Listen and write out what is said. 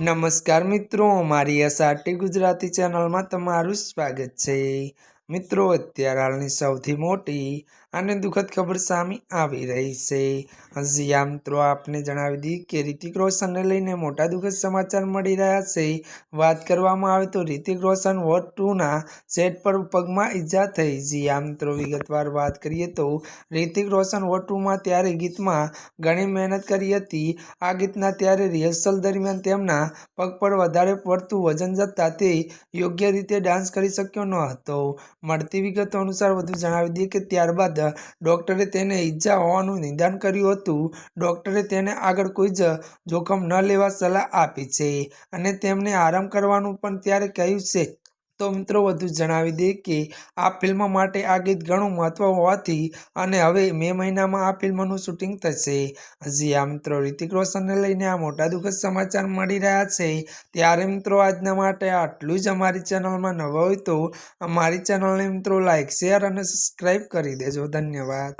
નમસ્કાર મિત્રો મારી એસઆરટી ગુજરાતી ચેનલમાં તમારું સ્વાગત છે. મિત્રો, અત્યારે હાલની સૌથી મોટી અને દુઃખદ ખબર સામે આવી રહી છે. હજી મિત્રો, આપને જણાવી દી કે રિતિક રોશનને લઈને મોટા દુઃખદ સમાચાર મળી રહ્યા છે. વાત કરવામાં આવે તો રિતિક રોશન વોટ ટુના સેટ પર પગમાં ઈજા થઈ. જી મિત્રો, વિગતવાર વાત કરીએ તો રિતિક રોશન વોટ ટુમાં ત્યારે ગીતમાં ઘણી મહેનત કરી હતી. આ ગીતના ત્યારે રિહર્સલ દરમિયાન તેમના પગ પર વધારે પડતું વજન જતાં તે યોગ્ય રીતે ડાન્સ કરી શક્યો ન હતો. મળતી વિગતો અનુસાર વધુ જણાવી દઈએ કે ત્યારબાદ ડૉક્ટરે તેને ઈજા હોવાનું નિદાન કર્યું હતું. ડૉક્ટરે તેને આગળ કોઈ જ જોખમ ન લેવા સલાહ આપી છે અને તેમને આરામ કરવાનું પણ ત્યારે કહ્યું છે. તો મિત્રો વધુ જણાવી દઈએ કે આ ફિલ્મ માટે આ ગીત ઘણું મહત્વ હોવાથી અને હવે મે મહિનામાં આ ફિલ્મનું શૂટિંગ થશે. હજી આ મિત્રો રિતિક રોશનને લઈને આ મોટા દુઃખદ સમાચાર મળી રહ્યા છે. ત્યારે મિત્રો આજના માટે આટલું જ અમારી ચેનલમાં નવા હોય તો અમારી ચેનલને મિત્રો લાઇક શેર અને સબસ્ક્રાઈબ કરી દેજો. ધન્યવાદ.